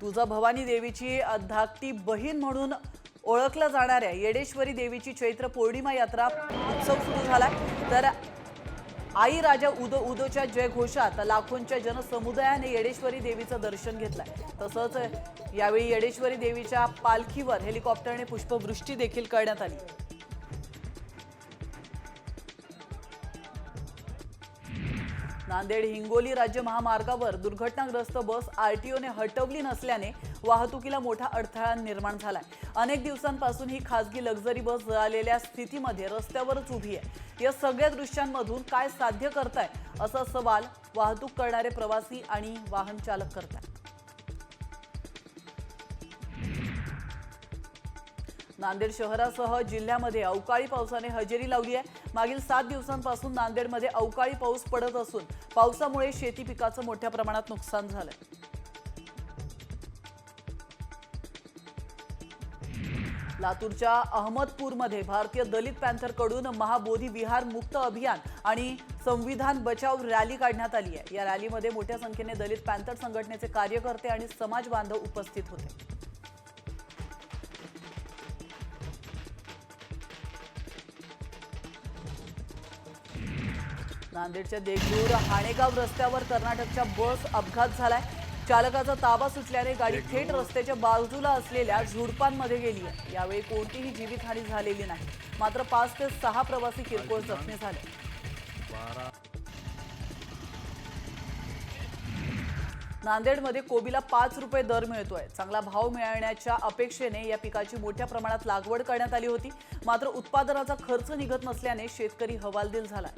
तुझा भवानी देवीची धाकटी बहीण म्हणून ओळखल्या जाणाऱ्या येडेश्वरी देवीची चैत्र पौर्णिमा यात्रा उत्सव सुरू झाला तर आई राजा उदो उदोच्या जयघोषात लाखोंच्या जनसमुदायाने येडेश्वरी देवीचं दर्शन घेतलंय. तसंच यावेळी येडेश्वरी देवीच्या पालखीवर हेलिकॉप्टरने पुष्पवृष्टी देखील करण्यात आली. नांदेड हिंगोली राज्य महामार्गावर दुर्घटनाग्रस्त बस आरटीओने हटवली नसल्याने वाहतुकीला मोठा अडथळा निर्माण झालाय. अनेक दिवसांपासून ही खासगी लक्झरी बस जळालेल्या स्थितीमध्ये रस्त्यावरच उभी आहे. या सगळ्या दृश्यांमधून काय साध्य करताय? असा सवाल वाहतूक करणारे प्रवासी आणि वाहन चालक करतात नांदेड शहरासह जिल्ह्यामध्ये अवकाळी पावसाने हजेरी लावली आहे. मागील सात दिवसांपासून नांदेडमध्ये अवकाळी पाऊस पडत असून पावसामुळे शेती पिकाचं मोठ्या प्रमाणात नुकसान झालंय. लातूरच्या अहमदपूरमध्ये भारतीय दलित पॅन्थरकडून महाबोधी विहार मुक्त अभियान आणि संविधान बचाव रॅली काढण्यात आली आहे. या रॅलीमध्ये मोठ्या संख्येने दलित पॅन्थर संघटनेचे कार्यकर्ते आणि समाज बांधव उपस्थित होते. नांदेडच्या देगलूर हाणेगाव रस्त्यावर कर्नाटकच्या बस अपघात झालाय. चालकाचा ताबा सुटल्याने गाडी थेट रस्त्याच्या बाजूला असलेल्या झुडपांमध्ये गेली आहे. यावेळी कोणतीही जीवितहानी झालेली नाही. मात्र पाच ते सहा प्रवासी किरकोळ जखमी झाले. नांदेडमध्ये कोबीला पाच रुपये दर मिळतोय. चांगला भाव मिळण्याच्या अपेक्षेने या पिकाची मोठ्या प्रमाणात लागवड करण्यात आली होती. मात्र उत्पादनाचा खर्च निघत नसल्याने शेतकरी हवालदिल झालाय.